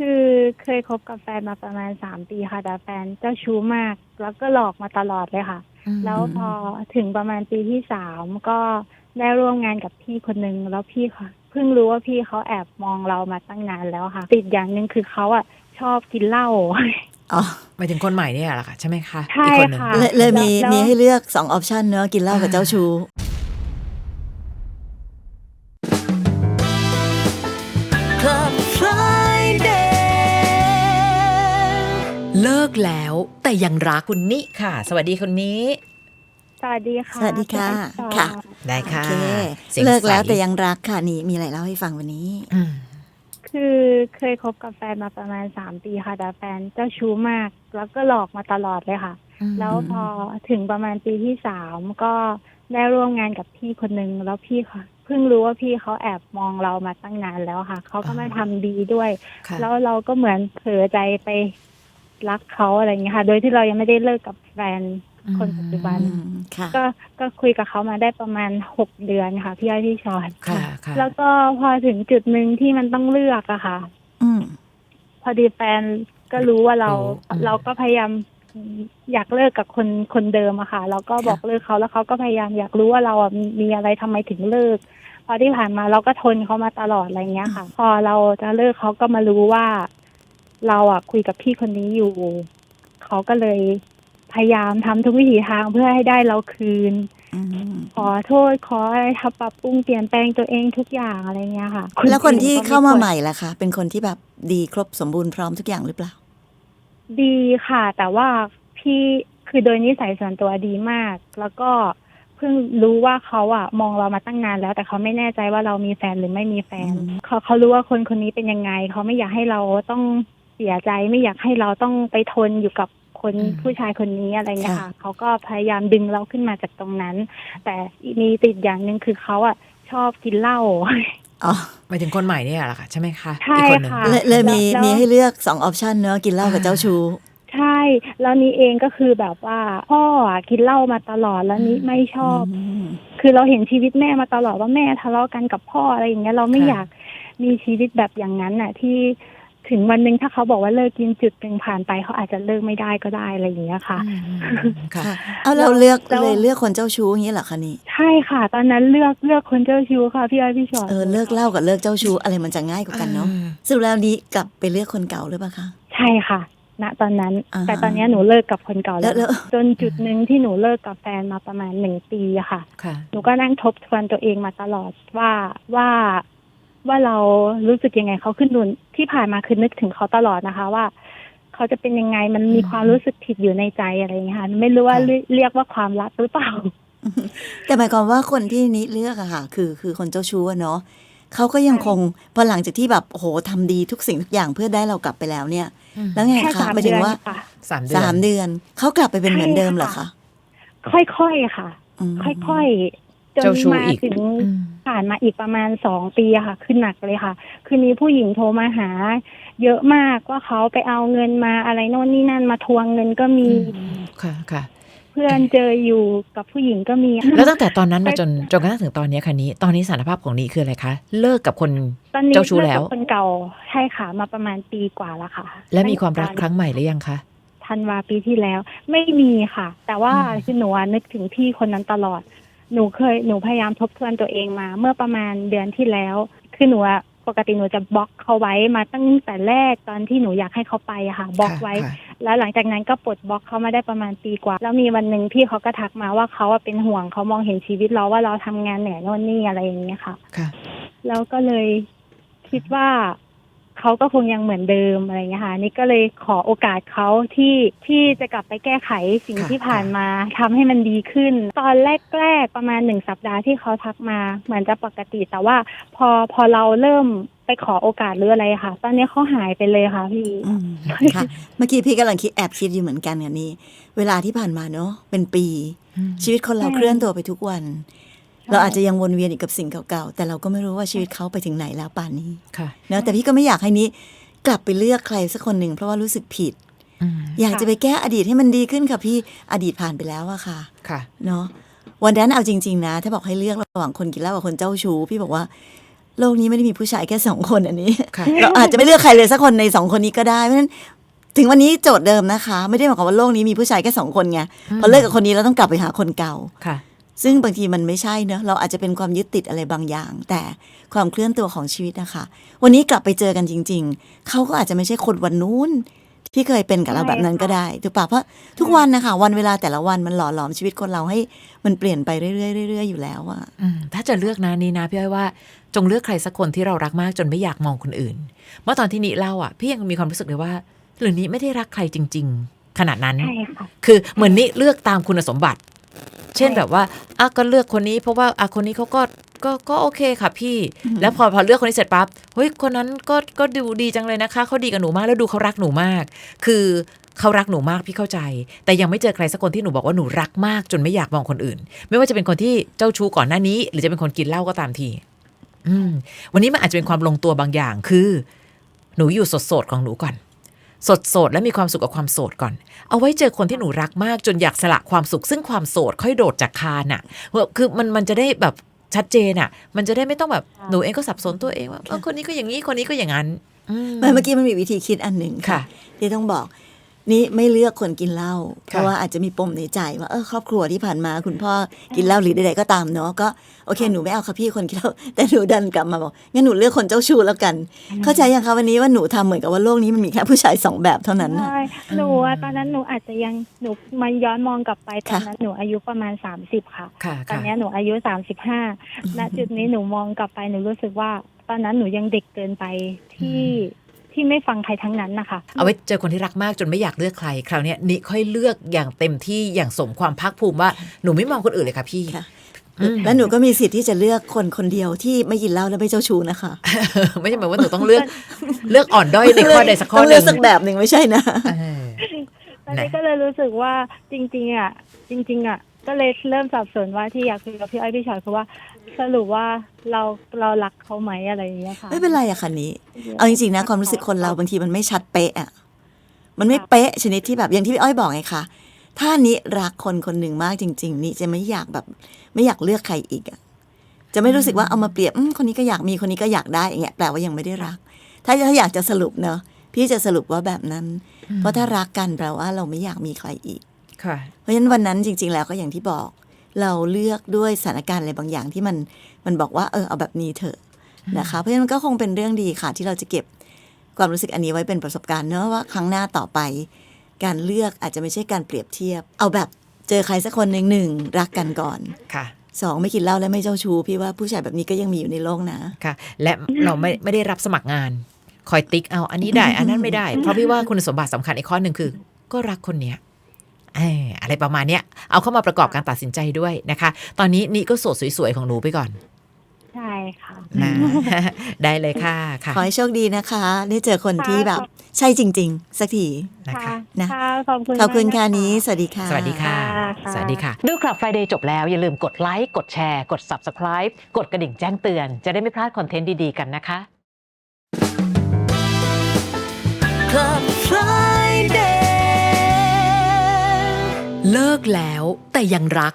คือเคยคบกับแฟนมาประมาณสามปีค่ะ แต่แฟนเจ้าชู้มาก แล้วก็หลอกมาตลอดเลยค่ะแล้วพอถึงประมาณปีที่สามก็ได้ร่วมงานกับพี่คนนึงแล้วพี่ค่ะเพิ่งรู้ว่าพี่เขาแอบมองเรามาตั้งนานแล้วค่ะ ติดอย่างหนึ่งคือเขาอะชอบกินเหล้า อ๋อหมายถึงคนใหม่เนี่ยเหรอคะใช่ไหมคะใช่อีกคนหนึ่ง ค่ะ เลยเลยมีแล้ว มีให้เลือกสองออปชันเนอะกินเหล้ากับเจ้าชู้ เลิกแล้วแต่ยังรักคุณนิค่ะ สวัสดีคนนี้สวัสดีค่ะสวัสดีค่ะณค่ะ ได้โอค่ะเคสียงเลิกแล้วใสแต่ยังรักค่ะนี่มีอะไรเล่าให้ฟังวันนี้อืมคือเคยคบกับแฟนมาประมาณสามปีค่ะแต่แฟนเจ้าชู้มาก แล้วก็หลอกมาตลอดเลยค่ะ แล้วพอถึงประมาณปีที่สามก็ได้ร่วมงานกับพี่คนนึงแล้วพี่ค่ะเพิ่งรู้ว่าพี่เขาแอบมองเรามาตั้งนานแล้วค่ะเขาก็มาทำดีด้วยค่ะแล้วเราก็เหมือนเผลอใจไป รักเขาอะไรอย่างเงี้ยค่ะ โดยที่เรายังไม่ได้เลิกกับแฟนคนปัจจุบัน อืมค่ะ ก็ก็คุยกับเขามาได้ประมาณหกเดือนค่ะ พี่อ้อยพี่ชอนค่ะค่ะแล้วก็พอถึงจุดหนึ่งที่มันต้องเลือกอะค่ะ อืม พอดีแฟนก็รู้ว่าเรารู้อืมเราก็พยายามอยากเลิกกับคนคนเดิมอะค่ะ เราก็บอกเลิกเขาแล้วเขาก็พยายามอยากรู้ว่าเราอะมีมีอะไรทำไมถึงเลิก พอที่ผ่านมาเราก็ทนเขามาตลอดอะไรเงี้ยค่ะ พอเราจะเลิกเขาก็มารู้ว่า เราอะคุยกับพี่คนนี้อยู่ เขาก็เลยพยายามทำทุกวิถีทางเพื่อให้ได้เราคืนอืมขอโทษขออะไรทำปรับปรุงเปลี่ยนแปลงตัวเองทุกอย่างอะไรเงี้ยค่ะ แล้วคนที่อื่ก็ไเข้ามาควรใหม่ล่ะคะเป็นคนที่แบบดีครบสมบูรณ์พร้อมทุกอย่างหรือเปล่า ดีค่ะ แต่ว่าพี่คือโดยนิสัยส่วนตัวดีมาก แล้วก็เพิ่งรู้ว่าเขาอะมองเรามาตั้งนานแล้ว แต่เขาไม่แน่ใจว่าเรามีแฟนหรือไม่มีแฟนอืมเขาเขารู้ว่าคนคนนี้เป็นยังไง เขาไม่อยากให้เราต้องเสียใจไม่อยากให้เราต้องไปทนอยู่กับคนอืมผู้ชายคนนี้อะไรเงี้ยค่ะเขาก็พยายามดึงเราขึ้นมาจากตรงนั้น แต่มีติดอย่างหนึ่งคือเขาอะชอบกินเหล้าอ๋อหมายถึงคนใหม่เนี่ยเหรอคะใช่ไหมคะใช่อีกคนหนึ่งค่ะเลยเลยมีแล้วมีให้เลือกสองออปชันเนอะกินเหล้ากับเจ้าชู้ใช่ แล้วนี้เองก็คือแบบว่าพ่ออะกินเหล้ามาตลอดแล้วนี้ไม่ชอบมคือเราเห็นชีวิตแม่มาตลอดว่าแม่ทะเลาะกันกับพ่ออะไรอย่างเงี้ยเราไม่ค่ะอยากมีชีวิตแบบอย่างนั้นน่ะ ที่ ถึงวันหนึ่งถ้าเขาบอกว่าเลิกกินจุดหนึ่งผ่านไปเขาอาจจะเลิกไม่ได้ก็ได้อะไรอย่างเงี้ยค่ะอืมอืมค่ะค่ะเอาเราเลือกแล้วเลยเลือกคนเจ้าชู้อย่างนี้เหรอคะนี่ใช่ค่ะ ตอนนั้นเลือกเลือกคนเจ้าชู้ค่ะพี่อ้อยพี่ชอตเออเลิกเหล้ากับเลิกเจ้าชู้อะไรมันจะง่ายกว่ากันเนาะเออสรุปแล้วนี้กลับไปเลือกคนเก่าหรือเปล่าคะใช่ค่ะณตอนนั้นอ่าฮะแต่ตอนเนี้ยหนูเลิกกับคนเก่าแล้แล้ววแล้ว จนจุดหนึ่งที่หนูเลิกกับแฟนมาประมาณหนึ่งปีอะค่ะค่ะ หนูก็นั่งทบทวนตัวเองมาตลอดว่าว่า ว่าเรารู้สึกยังไงเขาขึ้นนุนที่ผ่านมาคือนึกถึงเขาตลอดนะคะ ว่าเขาจะเป็นยังไงมันมีอืมความรู้สึกผิดอยู่ในใจอะไรอย่างเงี้ยค่ะไม่รู้ว่าค่ะเรียเรียกว่าความรักหรือเปล่า แต่หมายความว่าคนที่นิเลือกอะค่ะ คือคือคนเจ้าชู้อะเนาะเขาก็ยังคงพอหลังจากที่แบบโอ้โหทำดีทุกสิ่งทุกอย่างเพื่อได้เรากลับไปแล้วเนี่ยอืมแล้วไงแค่คะสามหมายเดืถึองนว่าค่ะสามเดือนสามเดือนเขากลับไปเป็นเหมือนเดิมเหรอใช่คะค่ะค่อยๆค่ะมค่อยๆจ นเจ้าชู้มาอีกถึงอืมผ่านมาอีกประมาณสองปีอะค่ะ ขึ้นหนักเลยค่ะ คือมีผู้หญิงโทรมาหา เยอะมากว่าเขาไปเอาเงินมาอะไรโน่นนี่นั่นมาทวงเงินก็มีค่ะค่ะ เพื่อนเจออยู่กับผู้หญิงก็มี แล้วตั้งแต่ตอนนั้นมาจนจนกระทั่งถึงตอนนี้ค่ะนี้ ตอนนี้สารภาพของนี้คืออะไรคะเลิกกับคนตอนนี้เจ้าชู้แล้วเกกับคนเก่าใช่ค่ะ มาประมาณปีกว่าแล้วค่ะ และมีความรักครั้งใหม่หรือยังคะธันวาปีที่แล้วไม่มีค่ะ แต่ว่าอืมคือหนูอะนึกถึงพี่คนนั้นตลอด หนูเคยหนูพยายามทบทวนตัวเองมา เมื่อประมาณเดือนที่แล้ว คือหนูอะปกติหนูจะบล็อกเขาไว้มาตั้งแต่แรกตอนที่หนูอยากให้เขาไปอะค่ะบล็อกไว้ค่ะแล้วหลังจากนั้นก็ปลดบล็อกเขามาได้ประมาณปีกว่า แล้วมีวันหนึ่งพี่เขาก็ทักมาว่าเขาอะเป็นห่วงเขามองเห็นชีวิตเราว่าเราทำงานเหนื่อยโน่นนี่อะไรอย่างเงี้ยค่ะ ค่ะ แล้วก็เลยคิดว่า เขาก็คงยังเหมือนเดิมอะไรเงี้ยค่ะนี่ก็เลยขอโอกาสเขาที่ที่จะกลับไปแก้ไขสิ่งค่ะ ที่ผ่านมาทำให้มันดีขึ้น ตอนแรกๆประมาณหนึ่งสัปดาห์ที่เขาทักมาเหมือนจะปกติ แต่ว่าพอพอเราเริ่มไปขอโอกาสหรืออะไรค่ะ ตอนนี้เขาหายไปเลยค่ะพี่ อืมค่ะ เมื่อกี้พี่กำลังคิดแอบคิดอยู่เหมือนกันค่ะนี่เวลาที่ผ่านมาเนาะเป็นปี อืม ชีวิตคนเราใช่ เคลื่อนตัวไปทุกวันใช่ เราอาจจะยังวนเวียนอีกกับสิ่งเก่าๆ แต่เราก็ไม่รู้ว่าชีวิตเขาไปถึงไหนแล้วป่านนี้ค่ะเนอะแต่พี่ก็ไม่อยากให้นี้กลับไปเลือกใครสักคนหนึ่งเพราะว่ารู้สึกผิดอืมอยากจะไปแก้อดีตให้มันดีขึ้นค่ะพี่อดีตผ่านไปแล้วอะค่ะค่ะเนาะวันนั้นเอาจริง ๆ นะ ถ้าบอกให้เลือกระหว่างคนกินเหล้ากับคนเจ้าชู้พี่บอกว่าโลกนี้ไม่ได้มีผู้ชายแค่สองคนอันนี้ค่ะเราอาจจะไม่เลือกใครเลยสักคนในสองคนนี้ก็ได้เพราะฉะนั้นถึงวันนี้โจทย์เดิมนะคะ ไม่ได้หมายความว่าโลกนี้มีผู้ชายแค่สองคนไงพอเลิกกับคนนี้เราต้องกลับไปหาคนเก่าค่ะ ซึ่งบางทีมันไม่ใช่เนอะเราอาจจะเป็นความยึดติดอะไรบางอย่าง แต่ความเคลื่อนตัวของชีวิตนะคะ วันนี้กลับไปเจอกันจริง ๆ เขาก็อาจจะไม่ใช่คนวันนู้นที่เคยเป็นกับเราแบบนั้นก็ได้ถูกปะเพราะทุกวันนะคะวันเวลาแต่ละวันมันหล่อหลอมชีวิตคนเราให้มันเปลี่ยนไปเรื่อยๆเรื่อยๆอยู่แล้วอะอืมถ้าจะเลือกนะนี่นะพี่อ้อยว่า จงเลือกใครสักคนที่เรารักมากจนไม่อยากมองคนอื่น เมื่อตอนที่นิเล่าอะพี่ยังมีความรู้สึกเลยว่า หรือนี้ไม่ได้รักใครจริง ๆ ขนาดนั้นใช่ค่ะคือเหมือนนี่เลือกตามคุณสมบัติ เช่นใช่แบบว่าอะก็เลือกคนนี้เพราะว่าอะคนนี้เขาก็ก็ก็โอเคค่ะพี่ แล้วพอพอเลือกคนนี้เสร็จปั๊บเฮ้ยคนนั้นก็ก็ดูดีจังเลยนะคะเขาดีกับหนูมากแล้วดูเขารักหนูมาก คือเขารักหนูมากพี่เข้าใจ แต่ยังไม่เจอใครสักคนที่หนูบอกว่าหนูรักมากจนไม่อยากมองคนอื่น ไม่ว่าจะเป็นคนที่เจ้าชู้ก่อนหน้านี้ หรือจะเป็นคนกินเหล้าก็ตามที อืม วันนี้มันอาจจะเป็นความลงตัวบางอย่างคือ หนูอยู่สดๆของหนูก่อน สดโสดและมีความสุขกับความโสดก่อน เอาไว้เจอคนที่หนูรักมากจนอยากสละความสุข ซึ่งความโสดค่อยโดดจากคานอะเพราะคือมันมันจะได้แบบชัดเจนอะ มันจะได้ไม่ต้องแบบค่ะหนูเองก็สับสนตัวเองว่าเออคนนี้ก็อย่างนี้คนนี้ก็อย่างนั้นอืมไม่เมื่อกี้มันมีวิธีคิดอันหนึ่งค่ะ ที่ต้องบอก นี่ไม่เลือกคนกินเหล้าเพค่ะราะว่าอาจจะมีปมในใจว่าเออครอบครัวที่ผ่านมาคุณพ่อกินเหล้าหรือใดๆก็ตามเนาะก็โอเคหนูไม่เอาค่ะพี่คนกินเหล้าแต่หนูดันกลับมาบอกงั้นหนูเลือกคนเจ้าชู้แล้วกัน เข้าใจยังคะวันนี้ว่าหนูทำเหมือนกับว่าโลกนี้มันมีแค่ผู้ชายสองแบบเท่านั้นน่ะใช่หนูอะตอนนั้นหนูอาจจะยังหนูมันย้อนมองกลับไปตอนค่ะนั้นหนูอายุประมาณสามสิบค่ะค่ะตอนค่ะเนี้ยหนูอายุสามสิบห้าณจุดนี้หนูมองกลับไปหนูรู้สึกว่าตอนนั้นหนูยังเด็กเกินไปที่ ที่ไม่ฟังใครทั้งนั้นนะคะ เอาไว้เจอคนที่รักมากจนไม่อยากเลือกใคร คราวเนี้ยนิค่อยเลือกอย่างเต็มที่อย่างสมความภาคภูมิว่าหนูไม่มองคนอื่นเลยค่ะพี่ค่ะอืมและหนูก็มีสิทธิ์ที่จะเลือกคนคนเดียวที่ไม่กินเหล้าและไม่เจ้าชู้นะคะ ไม่ใช่หมายว่าหนูต้องเลือกเลือกอ่อนด้อยในข้อใดสักข้อต้องหเลืนึ่อกงสักแบบหนึ่งไม่ใช่นะเออตอนนี้ก็เลยรู้สึกว่าจริง ๆ อะ จริง ๆ อะ ก็เลยเริ่มสับสนว่าที่อยากคุยกับพี่อ้อยพี่ชอยคือว่าสรุปว่าเราเรารักเขาไหมอะไรอย่างเงี้ยค่ะ ไม่เป็นไรอะค่ะนี้เอาจริงๆนะความรู้สึกคนเราบางทีมันไม่ชัดเป๊ะอะมันไม่เป๊ะชนิดที่แบบอย่างที่พี่อ้อยบอกไงคะถ้านี้รักคนคนหนึ่งมากจริง ๆ นี่จะไม่อยากแบบ ไม่อยากเลือกใครอีกอะจะไม่รู้สึกว่าเอามาเปรียบอืมคนนี้ก็อยากมีคนนี้ก็อยากได้อย่างเงี้ยแปลว่ายังไม่ได้รัก ถ้าถ้าอยากจะสรุปเนอะพี่จะสรุปว่าแบบนั้น เพราะถ้ารักกันแปลว่าเราไม่อยากมีใครอีกค่ะ เพราะฉะนั้นวันนั้นจริง ๆ แล้วก็อย่างที่บอก เราเลือกด้วยสถานการณ์อะไรบางอย่างที่มันมันบอกว่าเออเอาแบบนี้เถอะนะคะ เพราะฉะนั้นมันก็คงเป็นเรื่องดีค่ะ ที่เราจะเก็บความรู้สึกอันนี้ไว้เป็นประสบการณ์เนอะว่าครั้งหน้าต่อไป การเลือกอาจจะไม่ใช่การเปรียบเทียบ เอาแบบเจอใครสักคนหนึ่งหนึ่งรักกันก่อนค่ะสองไม่กินเหล้าและไม่เจ้าชู้พี่ว่าผู้ชายแบบนี้ก็ยังมีอยู่ในโลกนะค่ะ และเราไม่ไม่ได้รับสมัครงาน คอยติ๊กเอาอันนี้ได้ อันนั้นไม่ได้ เพราะพี่ว่าคุณสมบัติสำคัญอีกข้อหนึ่งคือ ก็รักคนเนี้ยเอออะไรประมาณเนี้ยเอาเข้ามาประกอบการตัดสินใจด้วยนะคะ ตอนนี้นี่ก็โสดสวยๆของหนูไปก่อน ใช่ค่ะนะได้เลยค่ะค่ะขอให้โชคดีนะคะ ได้เจอคนค่ะที่แบบ ใช่จริง ๆ สักทีนะคะค่ะนะค่ะขอบคุณขอบคุณมากค่ะนนี้ สวัสดีค่ะ สวัสดีค่ะค่ะ สวัสดีค่ะ ดูคลับ Friday จบแล้ว อย่าลืมกดไลค์กดแชร์กด Subscribe กดกระดิ่งแจ้งเตือน จะได้ไม่พลาดคอนเทนต์ดีๆกันนะคะ Club Friday เลิกแล้วแต่ยังรัก